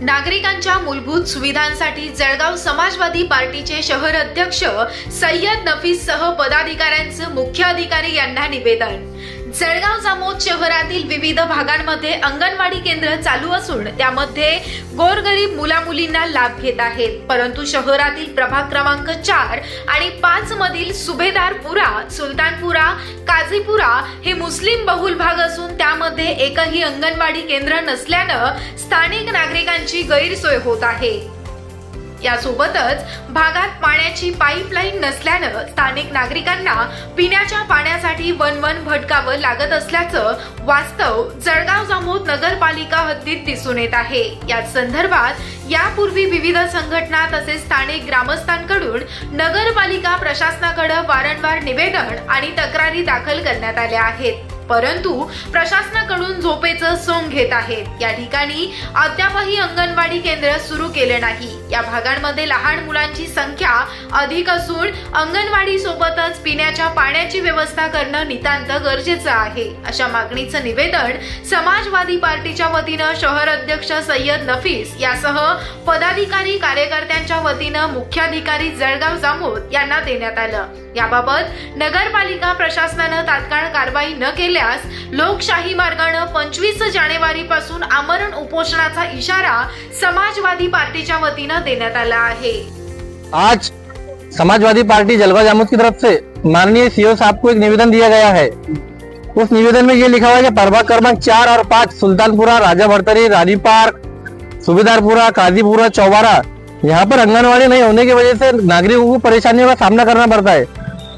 नागरिकांच्या मूलभूत सुविधांसाठी जळगाव समाजवादी पार्टीचे शहर अध्यक्ष सय्यद नफीससह पदाधिकाऱ्यांचं मुख्य अधिकारी यांना निवेदन. जळगाव जामोद शहरातील विविध भागांमध्ये अंगणवाडी केंद्र चालू असून त्यामध्ये गोरगरीब मुलामुलींना लाभ घेत आहेत. परंतु शहरातील प्रभाग क्रमांक चार आणि पाच मधील सुभेदारपुरा सुलतानपुरा काझीपुरा हे मुस्लिम बहुल भाग असून त्यामध्ये एकही अंगणवाडी केंद्र नसल्यानं स्थानिक नागरिकांची गैरसोय होत आहे. यासोबतच भागात पाण्याची पाईपलाईन नसल्यानं स्थानिक नागरिकांना पिण्याच्या पाण्यासाठी वनवन भटकावं लागत असल्याचं वास्तव जळगाव जामोद नगरपालिका हद्दीत दिसून येत आहे. या संदर्भात यापूर्वी विविध संघटना तसेच स्थानिक ग्रामस्थांकडून नगरपालिका प्रशासनाकडे वारंवार निवेदन आणि तक्रारी दाखल करण्यात आल्या आहेत. परंतु प्रशासनाकडून झोपेचं सोंग घेत आहेत. या ठिकाणी अद्यापही अंगणवाडी केंद्र सुरू केले नाही. या भागांमध्ये लहान मुलांची संख्या अधिक असून अंगणवाडी सोबतच पिण्याच्या पाण्याची व्यवस्था करणं नितांत गरजेचं आहे. अशा मागणीचं निवेदन समाजवादी पार्टीच्या वतीनं शहर अध्यक्ष सय्यद नफीस यासह पदाधिकारी कार्यकर्त्यांच्या वतीनं मुख्याधिकारी जळगाव जामोद यांना देण्यात आलं. याबाबत नगरपालिका प्रशासनानं तात्काळ कारवाई न केल्यास लोकशाही मार्गानं पंचवीस जानेवारी पासून आमरण उपोषणाचा इशारा समाजवादी पार्टीच्या वतीनं देण्यात आला आहे. आज समाजवादी पार्टी जलवा जामुद की तरफ से माननीय सीओ साहब को एक निवेदन दिया गया है। उस निवेदन में ये लिखा हुआ है कि प्रभाग क्रमांक चार और पाँच सुल्तानपुरा राजा भरतरी रानी पार्क सुबेदारपुरा काजीपुरा चौबारा यहाँ पर आंगनबाड़ी नहीं होने की वजह से नागरिकों को परेशानियों का सामना करना पड़ता है।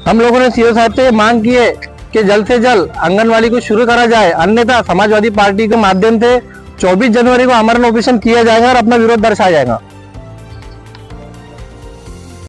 हम लोगों ने सीओ साहब से मांग की है कि जल्द से जल्द आंगनवाड़ी को शुरू करा जाए। अन्यथा समाजवादी पार्टी के माध्यम से 24 जनवरी को आमरण ऑपरेशन किया जाएगा और अपना विरोध दर्शाया जाएगा।